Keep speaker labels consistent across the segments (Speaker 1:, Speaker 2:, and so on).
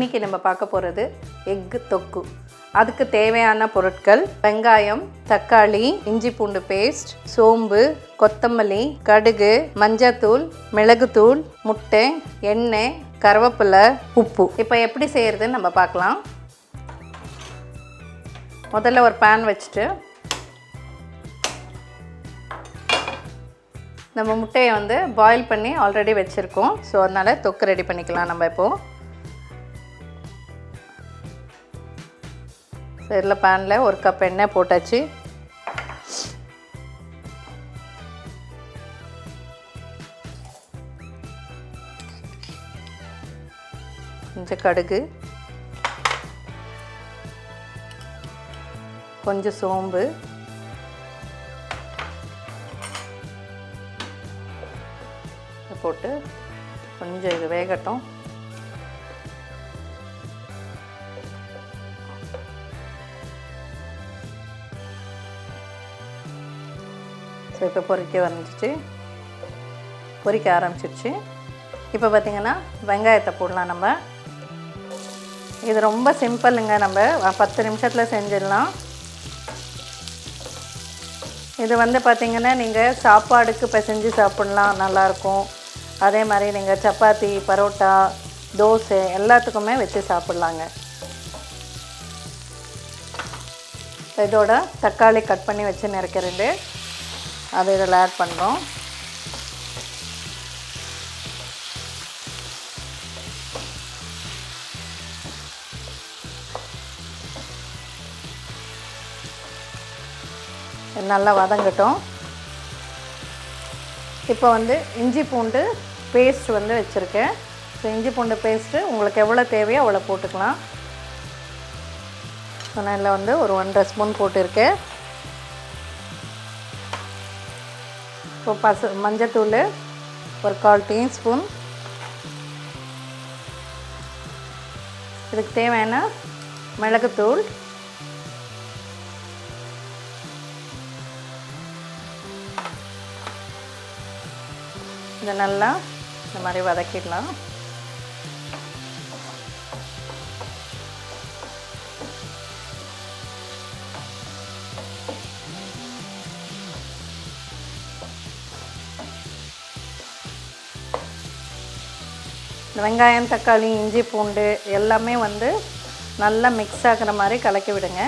Speaker 1: இன்றைக்கி நம்ம பார்க்க போகிறது எக்கு தொக்கு. அதுக்கு தேவையான பொருட்கள் வெங்காயம் தக்காளி இஞ்சி பூண்டு பேஸ்ட் சோம்பு கொத்தமல்லி கடுகு மஞ்சத்தூள் மிளகுத்தூள் முட்டை எண்ணெய் கருவேப்பிலை உப்பு. இப்போ எப்படி செய்கிறதுன்னு நம்ம பார்க்கலாம். முதல்ல ஒரு பேன் வச்சுட்டு நம்ம முட்டையை வந்து பாயில் பண்ணி ஆல்ரெடி வச்சுருக்கோம். ஸோ அதனால் தொக்கு ரெடி பண்ணிக்கலாம் நம்ம இப்போது இதில் பேனில் ஒரு கப் எண்ணெய் போட்டாச்சு. கொஞ்சம் கடுகு. கொஞ்சம் சோம்பு. போட்டு கொஞ்சம் இது வேகட்டும். ஸோ இப்போ பொரிக்க வந்துச்சு பொரிக்க ஆரம்பிச்சிருச்சு. இப்போ பார்த்திங்கன்னா வெங்காயத்தை போடலாம் நம்ம. இது ரொம்ப சிம்பிளுங்க நம்ம. பத்து நிமிஷத்தில் செஞ்சிடலாம். இது வந்து பார்த்திங்கன்னா நீங்கள் சாப்பாடுக்கு பிசைஞ்சு சாப்பிட்லாம் நல்லாயிருக்கும். அதே மாதிரி நீங்கள் சப்பாத்தி பரோட்டா தோசை எல்லாத்துக்குமே வச்சு சாப்பிட்லாங்க. இதோட தக்காளி கட் பண்ணி வச்சு நிறக்கிறேன் அதை இதில் ஆட் பண்ணுறோம் நல்லா வதங்கட்டும். இப்போ வந்து இஞ்சி பூண்டு பேஸ்ட் வந்து வச்சுருக்கேன். ஸோ இஞ்சி பூண்டு பேஸ்ட்டு உங்களுக்கு எவ்வளோ தேவையோ அவ்வளோ போட்டுக்கலாம். ஸோ நான் இதில் வந்து ஒரு ஒன்றரை ஸ்பூன் போட்டிருக்கேன். இப்போ பசு மஞ்சத்தூள் ஒரு கால் டீஸ்பூன். இதுக்கு தேவையான மிளகுத்தூள். இதை நல்லா இந்த மாதிரி வதக்கிடலாம். வெங்காயம் தக்காளி இஞ்சி பூண்டு எல்லாமே வந்து நல்லா மிக்ஸ் ஆகிற மாதிரி கலக்கி விடுங்க.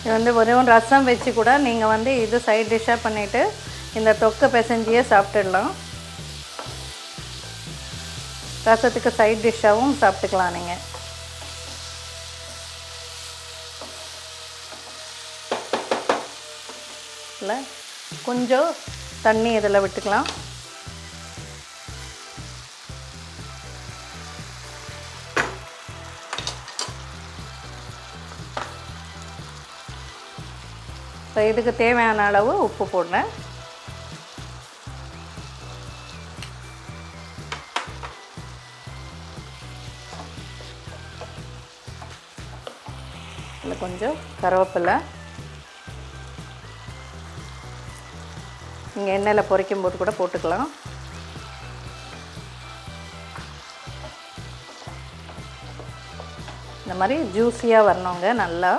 Speaker 1: இது வந்து வெறும் ரசம் வச்சு கூட நீங்கள் வந்து இது சைட் டிஷ்ஷாக பண்ணிவிட்டு இந்த தொக்கை பிசைஞ்சியே சாப்பிட்டுடலாம். ரசத்துக்கு சைட் டிஷ்ஷாகவும் சாப்பிட்டுக்கலாம் நீங்கள் இல்லை கொஞ்சம் தண்ணி இதில் விட்டுக்கலாம். ஸோ இதுக்கு தேவையான அளவு உப்பு போடுறேன். இதில் கொஞ்சம் கருவேப்பிலை. நீங்கள் எண்ணெயில் பொரிக்கும் போது கூட போட்டுக்கலாம். இந்த மாதிரி ஜூஸியாக வரணுங்க நல்லா.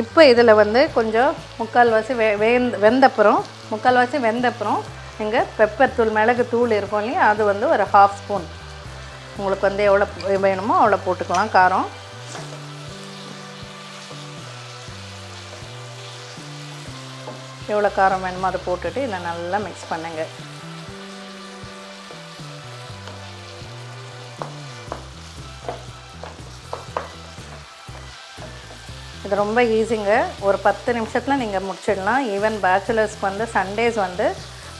Speaker 1: இப்போ இதில் வந்து கொஞ்சம் முக்கால்வாசி வெ வெந்த வெந்தப்புறம் முக்கால்வாசி வெந்தப்புறம் இங்கே பெப்பர் தூள் மிளகு தூள் இருக்கும் இல்லையா? அது வந்து ஒரு ஹாஃப் ஸ்பூன் உங்களுக்கு வந்து எவ்வளோ வேணுமோ அவ்வளோ போட்டுக்கலாம். காரம். எவ்வளோ காரம் வேணுமோ அதை போட்டுட்டு இதை நல்லா மிக்ஸ் பண்ணுங்கள் இது ரொம்ப ஈஸிங்க ஒரு பத்து நிமிஷத்தில் நீங்கள் முடிச்சிடலாம். ஈவன் பேச்சுலர்ஸ்க்கு வந்து சண்டேஸ் வந்து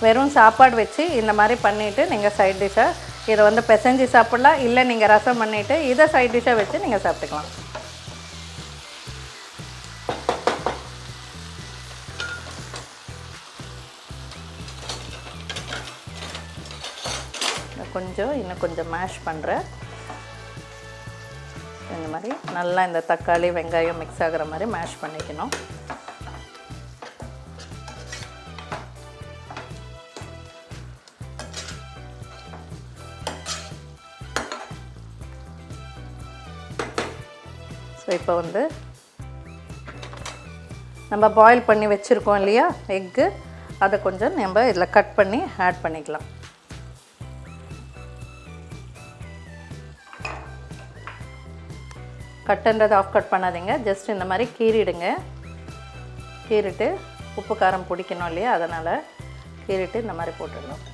Speaker 1: வெறும் சாப்பாடு வச்சு இந்த மாதிரி பண்ணிவிட்டு நீங்கள் சைட் டிஷ்ஷாக இதை வந்து பிசைஞ்சு சாப்பிட்லாம் இல்லை நீங்கள் ரசம் பண்ணிவிட்டு இதை சைட் டிஷ்ஷாக வச்சு நீங்கள் சாப்பிட்டுக்கலாம். கொஞ்சம் இன்னும் கொஞ்சம் மேஷ் பண்ணுறேன் இந்த மாதிரி நல்லா இந்த தக்காளி வெங்காயம் மிக்ஸ் ஆகிற மாதிரி மேஷ் பண்ணிக்கணும். ஸோ இப்போ வந்து நம்ம பாயில் பண்ணி வச்சுருக்கோம் இல்லையா? எக்கு. அதை கொஞ்சம் நம்ம இதில் கட் பண்ணி ஆட் பண்ணிக்கலாம். கட்டுன்றது ஆஃப் கட் பண்ணாதீங்க. ஜஸ்ட் இந்த மாதிரி கீறிடுங்க. கீறிட்டு உப்பு காரம் பிடிக்கணும் இல்லையா? அதனால் கீறிட்டு இந்த மாதிரி போட்டுடணும்.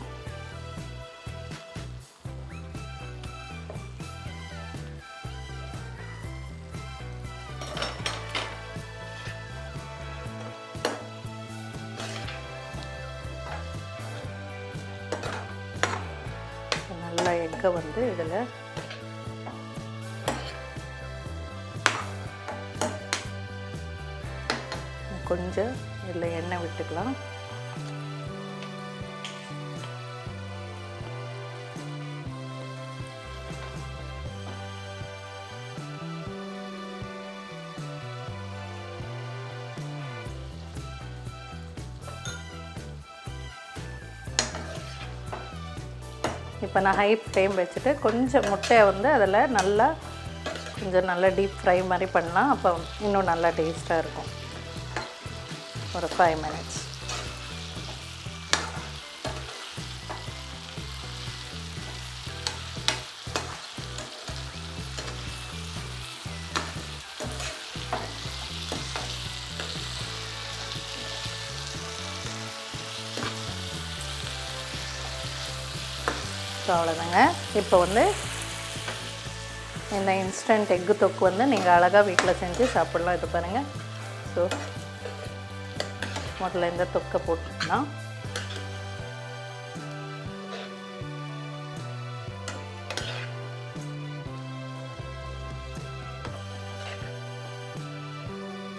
Speaker 1: நல்லா வந்து இதில் கொஞ்சம் இதில் எண்ணெய் விட்டுக்கலாம். இப்போ நான் ஹை ஃப்ளேம் வச்சுட்டு கொஞ்சம் முட்டையை வந்து அதில் நல்லா கொஞ்சம் நல்லா டீப் ஃப்ரை மாதிரி பண்ணால் அப்போ இன்னும் நல்லா டேஸ்ட்டாக இருக்கும். ஒரு ஃபைவ் மினிட்ஸ் அவ்வளோதாங்க இப்போ வந்து இந்த இன்ஸ்டன்ட் எக்கு தொக்கு வந்து நீங்கள் அழகாக வீட்டில் செஞ்சு சாப்பிட்லாம். இது பாருங்கள் ஸோ முதல்ல இந்த தொக்கை போட்டுக்கலாம்.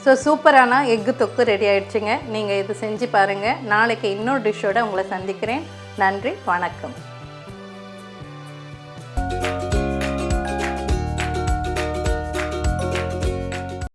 Speaker 1: ஸோ சூப்பரான எக்கு தொக்கு ரெடி ஆயிடுச்சுங்க. நீங்கள் இது செஞ்சு பாருங்கள் நாளைக்கு இன்னொரு டிஷ்ஷோட உங்களை சந்திக்கிறேன். நன்றி வணக்கம்.